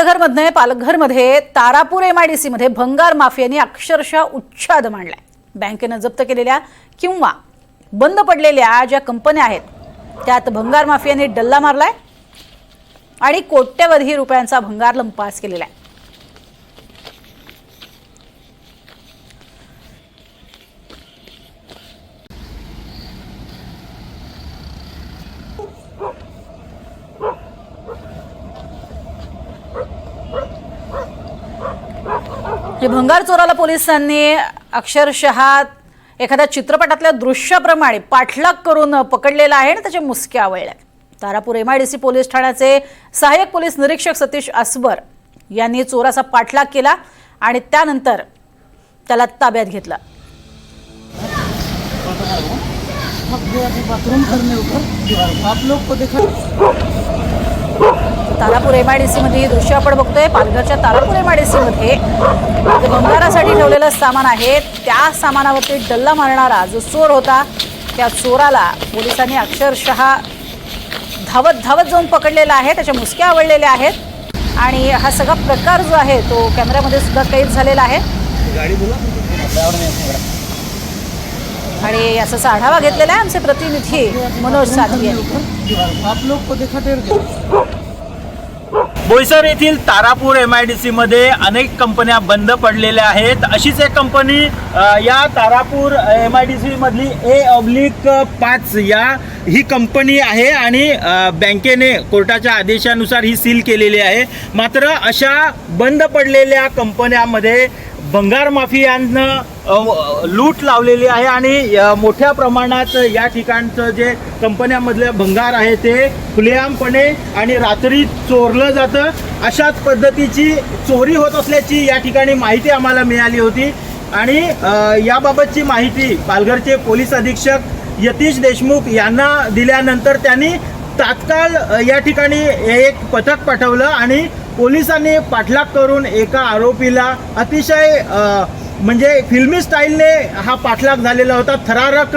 पालघरमध्ये पालघरमध्ये तारापूर एमआयडीसी मध्ये भंगार माफियांनी अक्षरशः उच्छाद मांडलाय. बँकेनं जप्त केलेल्या किंवा बंद पडलेल्या ज्या कंपन्या आहेत त्यात भंगार माफियांनी डल्ला मारलाय आणि कोट्यवधी रुपयांचा भंगार लंपास केलेला आहे भंगार चोराला पोलिसांनी अक्षरशः एखाद्या चित्रपटातल्या दृश्याप्रमाणे पाठलाग करून पकडलेला आहे आणि त्याच्या मुसक्या आवळल्या तारापूर एमआयडीसी पोलीस ठाण्याचे सहाय्यक पोलीस निरीक्षक सतीश अस्बर यांनी चोराचा पाठलाग केला आणि त्यानंतर त्याला ताब्यात घेतलं. बाथरूम आप लोग को देखा तारापूर डी मध्ये ही दृश्य आपण बघतोय. पालघरच्या तारापूर एमआयडीसी मध्ये जे भंगारासाठी ठेवलेलं सामान आहे त्या सामानावरती डल्ला मारणारा जो चोर होता त्या चोराला पोलिसांनी अक्षरशः धावत धावत जाऊन पकडलेला आहे. त्याच्या मुसक्या आवडलेल्या आहेत. आणि हा सगळा प्रकार जो आहे तो कॅमेऱ्यामध्ये सुद्धा कैद झालेला आहे. आणि याचा आढावा घेतलेला आहे आमचे प्रतिनिधी मनोज साधवी यांनी आप लोग को देखा टेर गया बोईसर येथील तारापूर एम आय डी सीमध्ये अनेक कंपन्या बंद पडलेल्या आहेत. अशीच एक कंपनी या तारापूर एम आय डी सीमधली ए ऑब्लिक पाच या ही कंपनी आहे आणि बँकेने कोर्टाच्या आदेशानुसार ही सील केलेली आहे. मात्र अशा बंद पडलेल्या कंपन्यामध्ये बंगार माफियांनं लूट लावलेली आहे आणि मोठ्या प्रमाणात या ठिकाणचं जे कंपन्यामधलं भंगार आहे ते खुलेआमपणे आणि रात्री चोरलं जातं. अशाच पद्धतीची चोरी होत असल्याची या ठिकाणी माहिती आम्हाला मिळाली होती. आणि याबाबतची माहिती पालघरचे पोलीस अधीक्षक यतीश देशमुख यांना दिल्यानंतर त्यांनी तात्काळ या ठिकाणी एक पथक पाठवलं आणि पोलिसांनी पाठलाग करून एका आरोपीला अतिशय म्हणजे फिल्मी स्टाईलने हा पाठलाग झालेला होता. थरारक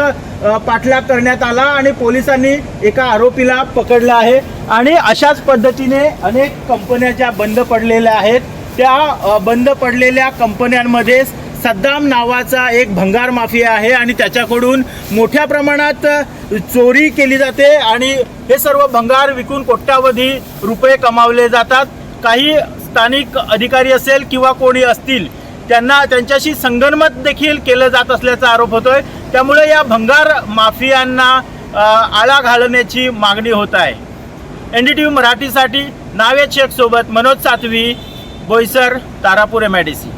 पाठलाग करण्यात आला आणि पोलिसांनी एका आरोपीला पकडलं आहे. आणि अशाच पद्धतीने अनेक कंपन्या ज्या बंद पडलेल्या आहेत त्या बंद पडलेल्या कंपन्यांमध्ये सद्दाम नावाचा एक भंगार माफिया आहे आणि त्याच्याकडून मोठ्या प्रमाणात चोरी केली जाते आणि हे सर्व भंगार विकून कोट्यावधी रुपये कमावले जातात. काही स्थानिक अधिकारी असेल किंवा कोणी असतील त्यांना त्यांच्याशी संगनमत देखील केलं जात असल्याचा आरोप होतोय. त्यामुळे या भंगार माफियांना आळा घालण्याची मागणी होत आहे. एन डी टी व्ही मराठीसाठी नावेद शेख सोबत Manoj Satvi Boisar Tarapur M I D C